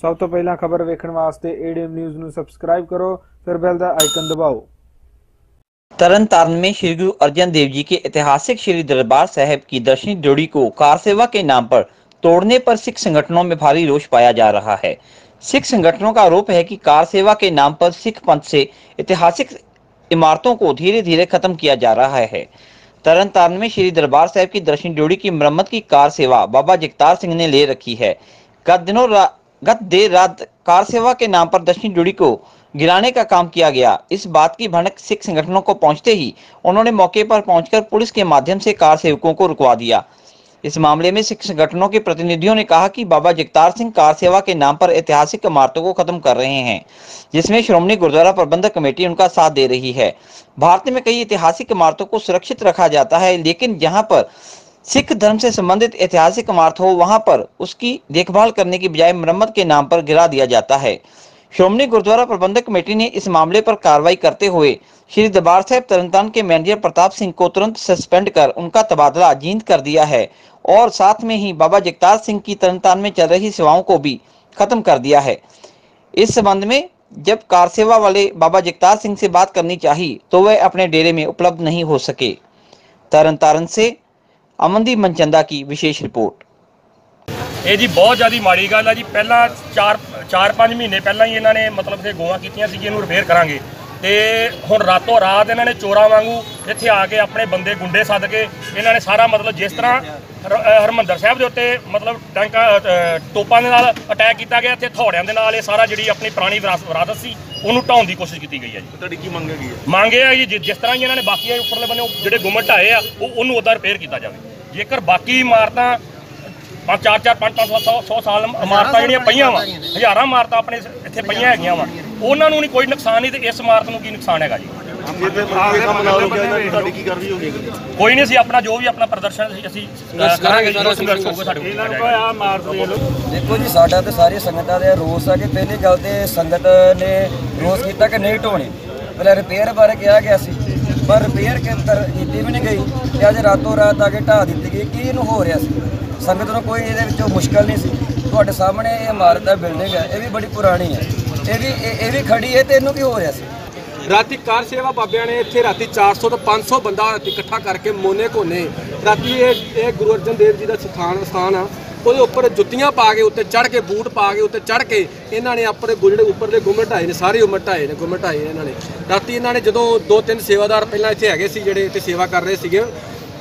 ਸਭ ਤੋਂ ਪਹਿਲਾਂ ਖਬਰ ਵੇਖਣ ਵਾਸਤੇ ਏਡੀਐਮ ਨਿਊਜ਼ ਨੂੰ ਸਬਸਕ੍ਰਾਈਬ ਕਰੋ ਫਿਰ ਬੈਲ ਦਾ ਆਈਕਨ ਦਬਾਓ तरन तारण में श्री गुरु अर्जन देव जी के ऐतिहासिक श्री दरबार साहिब की दर्शनी ड्योढ़ी को कार सेवा के नाम पर तोड़ने पर सिख संगठनों में भारी रोष पाया जा रहा है सिख संगठनों का आरोप है कि कार सेवा के नाम पर सिख पंथ से ऐतिहासिक इमारतों को धीरे धीरे खत्म किया जा रहा है तरन तारण में श्री दरबार साहिब की दर्शनी ड्योढ़ी की मरम्मत की कार सेवा बाबा जगतार सिंह ने ले रखी है गत दिनों रा, गत देर रात कार सेवा के नाम पर दर्शनी ड्योढ़ी को गिराने का काम किया गया। इस बात की भनक सिख संगठनों को पहुँचते ही उन्होंने मौके पर पहुंचकर पुलिस के माध्यम से कार सेवकों को रुकवा दिया। इस मामले में सिख संगठनों के प्रतिनिधियों ने कहा कि बाबा जगतार सिंह कार सेवा के नाम पर ऐतिहासिक इमारतों को खत्म कर रहे हैं, जिसमें श्रोमणी गुरुद्वारा प्रबंधक कमेटी उनका साथ दे रही है। भारत में कई ऐतिहासिक इमारतों को सुरक्षित रखा जाता है, लेकिन जहाँ पर सिख धर्म से संबंधित ऐतिहासिक इमारत हो वहाँ पर उसकी देखभाल करने की बजाय मरम्मत के नाम पर गिरा दिया जाता है। श्रोमणी गुरुद्वारा प्रबंधक कमेटी ने इस मामले पर कार्रवाई करते हुए श्री दरबार साहिब तरनतारन के मैनेजर प्रताप सिंह को तुरंत सस्पेंड कर उनका तबादला जींद कर दिया है और साथ में ही बाबा जगतार सिंह की तरनतारन में चल रही सेवाओं को भी खत्म कर दिया है। इस संबंध में जब कार सेवा वाले बाबा जगतार सिंह से बात करनी चाहिए तो वह अपने डेरे में उपलब्ध नहीं हो सके। तरनतारन से ਅਮਨਦੀਪ ਮਨਚੰਦਾ ਕੀ ਵਿਸ਼ੇਸ਼ ਰਿਪੋਰਟ? ਇਹ ਜੀ ਬਹੁਤ ਜ਼ਿਆਦਾ ਮਾੜੀ ਗੱਲ ਆ ਜੀ। ਪਹਿਲਾਂ 4 4-5 ਮਹੀਨੇ ਪਹਿਲਾਂ ਹੀ ਇਹਨਾਂ ਨੇ ਮਤਲਬ ਸੇ ਗੋਆ ਕੀਤੀਆਂ ਸੀ ਕਿ ਇਹਨੂੰ ਰਿਪੇਅਰ ਕਰਾਂਗੇ। ਤੇ ਹੁਣ ਰਾਤੋਂ ਰਾਤ ਇਹਨਾਂ ਨੇ ਚੋਰਾ ਵਾਂਗੂ ਇੱਥੇ ਆ ਕੇ ਆਪਣੇ ਬੰਦੇ ਗੁੰਡੇ ਸੱਦ ਕੇ ਇਹਨਾਂ ਨੇ ਸਾਰਾ ਮਤਲਬ ਜਿਸ ਤਰ੍ਹਾਂ ਹਰਮੰਦਰ ਸਾਹਿਬ ਦੇ ਉੱਤੇ ਮਤਲਬ ਟੈਂਕਾ ਟੋਪਾਂ ਦੇ ਨਾਲ ਅਟੈਕ ਕੀਤਾ ਗਿਆ। ਇੱਥੇ ਥੋੜਿਆਂ ਦੇ ਨਾਲ ਇਹ ਸਾਰਾ ਜਿਹੜੀ ਆਪਣੀ ਪੁਰਾਣੀ ਵਿਰਾਸਤ ਸੀ ਉਹਨੂੰ ਢਾਉਣ ਦੀ ਕੋਸ਼ਿਸ਼ ਕੀਤੀ ਗਈ ਹੈ ਜੀ। ਤੁਹਾਡੀ ਕੀ ਮੰਗ ਹੈਗੀ ਹੈ ਮੰਗ ਇਹ ਹੈ ਜੀ ਜਿਸ ਤਰ੍ਹਾਂ ਇਹਨਾਂ ਨੇ ਬਾਕੀ ਉੱਪਰਲੇ ਬੰਨੇ ਜਿਹੜੇ ਗੁੰਮਟ ਢਾਏ ਆ ਉਹ ਉਹਨੂੰ ਉਦਾਂ ਰਿਪੇਅਰ ਕੀਤਾ ਜਾਵੇ। ਜੇਕਰ ਬਾਕੀ ਇਮਾਰਤਾਂ ਪੰਜ ਚਾਰ ਚਾਰ ਪੰਜ ਪੰਜ ਸੌ- ਸੌ ਸੌ ਸਾਲ ਇਮਾਰਤਾਂ ਜਿਹੜੀਆਂ ਪਈਆਂ ਵਾ ਹਜ਼ਾਰਾਂ ਇਮਾਰਤਾਂ ਆਪਣੇ ਇੱਥੇ ਪਈਆਂ ਹੈਗੀਆਂ ਵਾ। ਉਹਨਾਂ ਨੂੰ ਨਹੀਂ ਕੋਈ ਨੁਕਸਾਨ ਨਹੀਂ ਤੇ ਇਸ ਇਮਾਰਤ ਨੂੰ ਕੀ ਨੁਕਸਾਨ ਹੈਗਾ ਜੀ? ਕੋਈ ਨਹੀਂ ਅਸੀਂ ਆਪਣਾ ਜੋ ਵੀ ਆਪਣਾ ਪ੍ਰਦਰਸ਼ਨ ਅਸੀਂ ਅਸੀਂ ਕਰਾਂਗੇ ਜੋ ਸੰਘਰਸ਼ ਹੋਊਗਾ ਸਾਡੇ ਕੋਲ। ਦੇਖੋ ਜੀ ਸਾਡਾ ਤੇ ਸਾਰੀ ਸੰਗਤਾਂ ਦਾ ਰੋਸ ਆ ਕਿ ਪਹਿਲੀ ਗੱਲ ਤੇ ਸੰਗਤ ਨੇ ਰੋਸ ਕੀਤਾ ਕਿ ਨਹੀਂ ਢੋਣੇ। ਪਹਿਲਾਂ ਰਿਪੇਅਰ ਬਾਰੇ ਕਿਹਾ ਗਿਆ ਸੀ। ਪਰ ਰਿਪੇਅਰ ਕੇਂਦਰ ਕੀਤੀ ਵੀ ਨਹੀਂ ਗਈ ਤੇ ਅੱਜ ਰਾਤੋਂ ਰਾਤ ਆ ਕੇ ਢਾਹ ਦਿੱਤੀ ਗਈ। ਕੀ ਇਹਨੂੰ ਹੋ ਰਿਹਾ ਸੀ? ਸੰਗਤ ਨੂੰ ਕੋਈ ਇਹਦੇ ਵਿੱਚੋਂ ਮੁਸ਼ਕਲ ਨਹੀਂ ਸੀ। ਤੁਹਾਡੇ ਸਾਹਮਣੇ ਇਹ ਇਮਾਰਤ ਹੈ ਬਿਲਡਿੰਗ ਹੈ, ਇਹ ਵੀ ਬੜੀ ਪੁਰਾਣੀ ਹੈ। ਇਹ ਵੀ, ਇਹ ਇਹ ਵੀ ਖੜੀ ਹੈ ਤੇ ਇਹਨੂੰ ਕੀ ਹੋ ਰਿਹਾ ਸੀ? ਰਾਤੀ ਕਾਰ ਸੇਵਾ ਬਾਬਿਆਂ ਨੇ ਇੱਥੇ ਰਾਤੀ 400 ਤੋਂ 500 ਬੰਦਾ ਇਕੱਠਾ ਕਰਕੇ ਮੋਨੇ ਕੋਨੇ ਰਾਤੀ ਇਹ ਇਹ ਗੁਰੂ ਅਰਜਨ ਦੇਵ ਜੀ ਦਾ ਸਥਾਨ ਸਥਾਨ ਆ। ਉਹਦੇ ਉੱਪਰ ਜੁੱਤੀਆਂ ਪਾ ਕੇ ਉੱਤੇ ਚੜ ਕੇ ਬੂਟ ਪਾ ਕੇ ਉੱਤੇ ਚੜ ਕੇ ਇਹਨਾਂ ਨੇ ਆਪਣੇ ਗੁ- ਜਿਹੜੇ ਉੱਪਰ ਦੇ ਗੁੰਮਟ ਢਾਏ ਨੇ ਸਾਰੇ ਉਮਰ ਢਾਏ ਨੇ ਗੁੰਮਟ ਢਾਏ ਨੇ ਇਹਨਾਂ ਨੇ। ਰਾਤੀ ਇਹਨਾਂ ਨੇ ਜਦੋਂ ਦੋ ਤਿੰਨ ਸੇਵਾਦਾਰ ਪਹਿਲਾਂ ਇੱਥੇ ਹੈਗੇ ਸੀ ਜਿਹੜੇ ਇੱਥੇ ਸੇਵਾ ਕਰ ਰਹੇ ਸੀਗੇ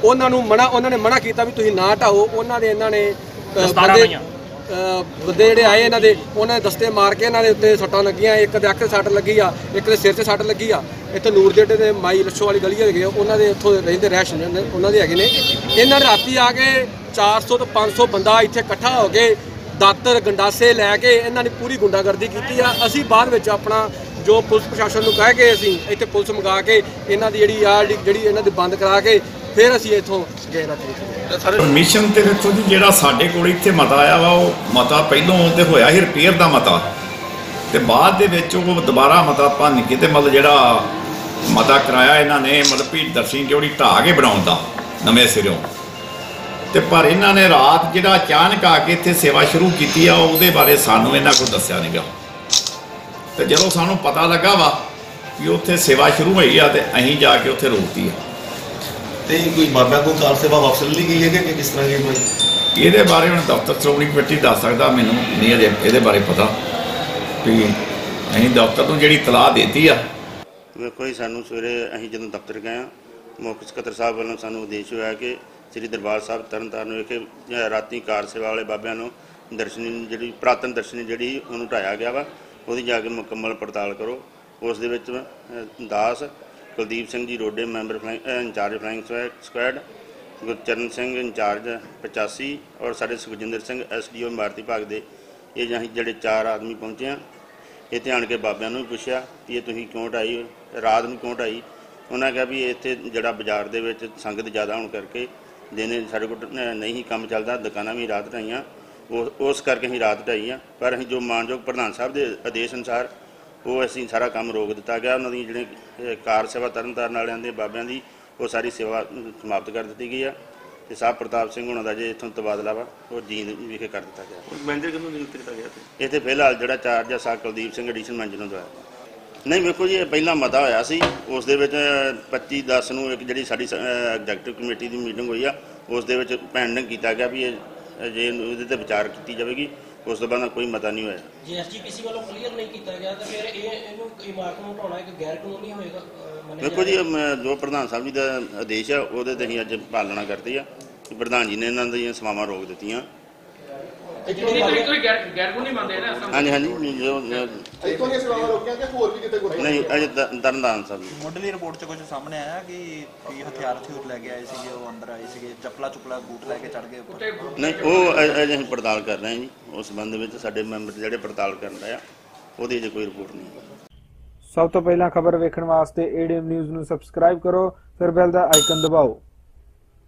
ਉਹਨਾਂ ਨੂੰ ਮਨਾ ਉਹਨਾਂ ਨੇ ਮਨਾ ਕੀਤਾ ਵੀ ਤੁਸੀਂ ਨਾ ਢਾਓ ਉਹਨਾਂ ਦੇ ਇਹਨਾਂ ਨੇ ਬੰਦੇ- ਬੰਦੇ ਜਿਹੜੇ ਆਏ ਇਹਨਾਂ ਦੇ ਉਹਨਾਂ ਨੇ ਦਸਤੇ ਮਾਰ ਕੇ ਇਹਨਾਂ ਦੇ ਉੱਤੇ ਸੱਟਾਂ ਲੱਗੀਆਂ ਇੱਕ ਦੇ ਅੱਖ ਤੇ ਸੱਟ ਲੱਗੀ ਆ ਇੱਕ ਦੇ ਸਿਰ ਤੇ ਸੱਟ ਲੱਗੀ ਆ। ਇੱਥੇ ਨੂਰ ਦੇ ਅੱਡੇ ਦੇ ਮਾਈ ਲੱਛੋ ਵਾਲੀ ਗਲੀ ਹੈਗੀ ਉਹਨਾਂ ਦੇ ਉੱਥੋਂ ਰਹਿੰਦੇ ਰਹਿਸ਼ ਨੇ ਉਹਨਾਂ- ਉਹਨਾਂ ਦੇ ਹੈਗੇ ਨੇ। ਇਹਨਾਂ ਨੇ ਰਾਤੀ ਆ ਕੇ 400 ਤੋਂ 500 ਬੰਦਾ ਇੱਥੇ ਇਕੱਠਾ ਹੋ ਕੇ ਦਾਤਰ ਗੰਡਾਸੇ ਲੈ ਕੇ ਇਹਨਾਂ ਨੇ ਪੂਰੀ ਗੁੰਡਾਗਰਦੀ ਕੀਤੀ ਆ। ਅਸੀਂ ਬਾਅਦ ਵਿੱਚ ਆਪਣਾ ਜੋ ਪੁਲਿਸ ਪ੍ਰਸ਼ਾਸਨ ਨੂੰ ਕਹਿ ਕੇ ਅਸੀਂ ਇੱਥੇ ਪੁਲਿਸ ਮੰਗਾ ਕੇ ਇਹਨਾਂ ਦੀ ਜਿਹੜੀ ਆ, ਜਿਹੜੀ ਇਹਨਾਂ ਦੀ ਬੰਦ ਕਰਾ ਕੇ ਫਿਰ ਅਸੀਂ ਇੱਥੋਂ ਗਏ ਰਾਤੀ ਮਿਸ਼ਨ ਤੇ ਦੇਖੋ ਜੀ, ਜਿਹੜਾ ਸਾਡੇ ਕੋਲ ਇੱਥੇ ਮਤਾ ਆਇਆ ਵਾ, ਉਹ ਮਤਾ ਪਹਿਲੋਂ ਤੇ ਹੋਇਆ ਸੀ ਰਿਪੇਅਰ ਦਾ ਮਤਾ। ਤੇ ਬਾਅਦ ਦੇ ਵਿੱਚ ਉਹ ਦੁਬਾਰਾ ਮਤਾ ਭੰਨ ਕੇ ਤੇ ਮਤਲਬ ਜਿਹੜਾ ਮਤਾ ਕਰਾਇਆ ਇਹਨਾਂ ਨੇ, ਮਤਲਬ ਵੀ ਦਰਸ਼ਨ ਜਿਹੜੀ ਢਾਹ ਕੇ ਬਣਾਉਣ ਦਾ, ਨਵੇਂ ਸਿਰੋਂ। ਤੇ ਪਰ ਇਹਨਾਂ ਨੇ ਰਾਤ ਜਿਹੜਾ ਅਚਾਨਕ ਆ ਕੇ ਇੱਥੇ ਸੇਵਾ ਸ਼ੁਰੂ ਕੀਤੀ ਆ ਉਹਦੇ ਬਾਰੇ ਸਾਨੂੰ ਇਹਨਾਂ ਕੋਲ ਦੱਸਿਆ ਨਹੀਂਗਾ ਤੇ ਜਦੋਂ ਸਾਨੂੰ ਪਤਾ ਲੱਗਾ ਵਾ ਕਿ ਉੱਥੇ ਸੇਵਾ ਸ਼ੁਰੂ ਹੋਈ ਆ ਤੇ ਅਸੀਂ ਜਾ ਕੇ ਉੱਥੇ ਰੋਕਤੀ ਆ। ਤੇ ਕੋਈ ਬਾਬਾ ਕੋ ਕਾਰ ਸੇਵਾ ਵਾਪਸ ਲਈ ਗਈ ਹੈ ਕਿ ਕਿਸ ਤਰ੍ਹਾਂ ਦੀ ਕੋਈ ਇਹਦੇ ਬਾਰੇ ਹੁਣ ਦਫ਼ਤਰ ਸ਼੍ਰੋਮਣੀ ਕਮੇਟੀ ਦੱਸ ਸਕਦਾ ਮੈਨੂੰ ਨਹੀਂ ਅਜੇ ਇਹਦੇ ਬਾਰੇ ਪਤਾ। ਵੀ ਅਸੀਂ ਦਫ਼ਤਰ ਨੂੰ ਜਿਹੜੀ ਤਲਾਹ ਦਿੱਤੀ ਆ। ਵੇਖੋ ਜੀ ਸਾਨੂੰ ਸਵੇਰੇ ਅਸੀਂ ਜਦੋਂ ਦਫ਼ਤਰ ਗਏ ਆ ਮੁੱਖ ਸਕੱਤਰ ਸਾਹਿਬ ਵੱਲੋਂ ਸਾਨੂੰ ਆਦੇਸ਼ ਹੋਇਆ ਕਿ ਸ੍ਰੀ ਦਰਬਾਰ ਸਾਹਿਬ ਤਰਨਤਾਰਨ ਵਿਖੇ ਅ, ਰਾਤੀ ਕਾਰ ਸੇਵਾ ਵਾਲੇ ਬਾਬਿਆਂ ਨੂੰ ਦਰਸ਼ਨੀ ਜਿਹੜੀ ਪ੍ਰਾਤਨ ਦਰਸ਼ਨੀ ਜਿਹੜੀ ਉਹਨੂੰ ਢਾਇਆ ਗਿਆ ਵਾ ਉਹਦੀ ਜਾ ਕੇ ਮੁਕੰਮਲ ਪੜਤਾਲ ਕਰੋ। ਉਸ ਦੇ ਵਿੱਚ ਦਾਸ Kuldeep Singh ji Rode member flying incharge flying ਸਵੈ- ਸਕੁਐਡ ਗੁਰਚਰਨ ਸਿੰਘ ਇੰਚਾਰਜ 85 ਔਰ ਸਾਡੇ ਸੁਖਜਿੰਦਰ ਸਿੰਘ ਐਸਡੀਓ ਇਮਾਰਤੀ ਭਾਗ ਦੇ ਇਹ ਜਾਂ ਜਿਹੜੇ ਚਾਰ ਆਦਮੀ ਪਹੁੰਚੇ ਆ ਇੱਥੇ ਆਣ ਕੇ ਬਾਬਿਆਂ ਨੂੰ ਵੀ ਪੁੱਛਿਆ ਕਿ ਇਹ ਤੁਸੀਂ ਕਿਉਂ ਢਾਈ ਰਾਤ ਨੂੰ ਕਿਉਂ ਢਾਈ? ਉਹਨਾਂ ਕਿਹਾ ਵੀ ਇੱਥੇ ਜਿਹੜਾ ਬਾਜ਼ਾਰ ਦੇ ਵਿੱਚ ਸੰਗਤ ਜ਼ਿਆਦਾ ਹੋਣ ਕਰਕੇ ਦਿਨੇ ਸਾਡੇ ਕੋਲ ਨਹੀਂ ਕੰਮ ਚੱਲਦਾ ਦੁਕਾਨਾਂ ਵੀ ਰਾਤ ਢਾਈਆਂ। ਉਸ ਕਰਕੇ ਅਸੀਂ ਰਾਤ ਢਾਈ ਆ। ਪਰ ਅਸੀਂ ਜੋ ਮਾਨਯੋਗ ਪ੍ਰਧਾਨ ਸਾਹਿਬ ਦੇ ਆਦੇਸ਼ ਅਨੁਸਾਰ ਉਹ ਅਸੀਂ ਸਾਰਾ ਕੰਮ ਰੋਕ ਦਿੱਤਾ ਗਿਆ। ਉਹਨਾਂ ਦੀ ਜਿਹੜੇ ਕਾਰ ਸੇਵਾ ਤਰਨਤਾਰਨ ਵਾਲਿਆਂ ਦੇ ਬਾਬਿਆਂ ਦੀ ਉਹ ਸਾਰੀ ਸੇਵਾ ਸਮਾਪਤ ਕਰ ਦਿੱਤੀ ਗਈ ਆ। ਤੇ ਸਾਹਿਬ ਪ੍ਰਤਾਪ ਸਿੰਘ ਹੋਣਾ ਦਾ ਜੇ ਇੱਥੋਂ ਤਬਾਦਲਾ ਵਾ ਉਹ ਜੀਂਦ ਵਿਖੇ ਕਰ ਦਿੱਤਾ ਗਿਆ। ਮੈਨੇਜਰ ਕਿਹਨੂੰ ਨਿਯੁਕਤ ਕੀਤਾ ਗਿਆ ਇੱਥੇ? ਫਿਲਹਾਲ ਜਿਹੜਾ ਚਾਰਜ ਆ ਸਾ ਕੁਲਦੀਪ ਸਿੰਘ ਐਡੀਸ਼ਨ ਮੈਨੇਜਰ ਨੂੰ ਦਵਾਇਆ ਨਹੀਂ ਵੇਖੋ ਜੀ ਇਹ ਪਹਿਲਾਂ ਮਤਾ ਹੋਇਆ ਸੀ। ਉਸ ਦੇ ਵਿੱਚ 25 10 ਨੂੰ ਇੱਕ ਜਿਹੜੀ ਸਾਡੀ ਐਗਜ਼ੈਕਟਿਵ ਕਮੇਟੀ ਦੀ ਮੀਟਿੰਗ ਹੋਈ ਆ ਉਸ ਦੇ ਵਿੱਚ ਪੈਂਡਿੰਗ ਕੀਤਾ ਗਿਆ ਵੀ ਇਹ ਜੇ ਇਹਦੇ ਤੇ ਵਿਚਾਰ ਕੀਤੀ ਜਾਵੇਗੀ ਉਸ ਤੋਂ ਬਾਅਦ ਕੋਈ ਮਤਾ ਨਹੀਂ ਹੋਇਆ। ਜੇ ਐਸਜੀਪੀਸੀ ਵੱਲੋਂ ਕਲੀਅਰ ਨਹੀਂ ਕੀਤਾ ਗਿਆ ਤਾਂ ਫਿਰ ਇਹ ਇਹਨੂੰ ਇਮਾਰਤ ਨੂੰ ਹਟਾਉਣਾ ਇੱਕ ਗੈਰ ਕਾਨੂੰਨੀ ਹੋਏਗਾ ਵੇਖੋ ਜੀ ਜੋ ਪ੍ਰਧਾਨ ਸਾਹਿਬ ਜੀ ਦਾ ਆਦੇਸ਼ ਆ ਉਹਦੇ ਤੇ ਅਸੀਂ ਅੱਜ ਪਾਲਣਾ ਕਰਦੇ ਆ। ਕਿ ਪ੍ਰਧਾਨ ਜੀ ਨੇ ਇਹਨਾਂ ਦੀਆਂ ਸੇਵਾਵਾਂ ਰੋਕ ਦਿੱਤੀਆਂ। ਤੇ ਜਿਹੜੀ ਮਾਲੀ- ਹਾਂਜੀ ਹਾਂਜੀ ਜੋ ਇੱਥੋਂ ਦੀਆਂ ਸੇਵਾਵਾਂ ਰੋਕੀਆਂ ਕਿ ਹੋਰ ਵੀ ਕਿਤੇ ਕੋਈ ਨਹੀਂ ਅਜੇ ਤ- ਤਰਨਤਾਰਨ ਸਾਹਿਬ ਜੀ। ਮੁੱਢਲੀ ਰਿਪੋਰਟ 'ਚ ਕੁਝ ਸਾਹਮਣੇ ਆਇਆ ਕਿ ਕੀ ਹਥਿਆਰ ਹਥਿਆਰ ਲੈ ਕੇ ਆਏ ਸੀਗੇ ਉਹ ਅੰਦਰ ਆਏ ਸੀਗੇ ਚੱਪਲਾ ਚੁਪਲਾ ਬੂਟ ਲੈ ਕੇ ਚੜ ਗਏ ਉੱਪਰ? ਨਹੀਂ ਉਹ ਅਜੇ ਅਸੀਂ ਪੜਤਾਲ ਕਰ ਰਹੇ ਹਾਂ ਜੀ। ਉਸ ਸੰਬੰਧ ਵਿੱਚ ਸਾਡੇ ਮੈਂਬਰ ਜਿਹੜੇ ਪੜਤਾਲ ਕਰਨ ਰਹੇ ਆ ਉਹਦੀ ਅਜੇ ਕੋਈ ਰਿਪੋਰਟ ਨਹੀਂ ਸਭ ਤੋਂ ਪਹਿਲਾਂ ਖਬਰ ਵੇਖਣ ਵਾਸਤੇ ਏਡੀਐਮ ਨਿਊਜ਼ ਨੂੰ ਸਬਸਕ੍ਰਾਈਬ ਕਰੋ ਫਿਰ ਬੈਲ ਦਾ ਆਈਕਨ ਦਬਾਓ।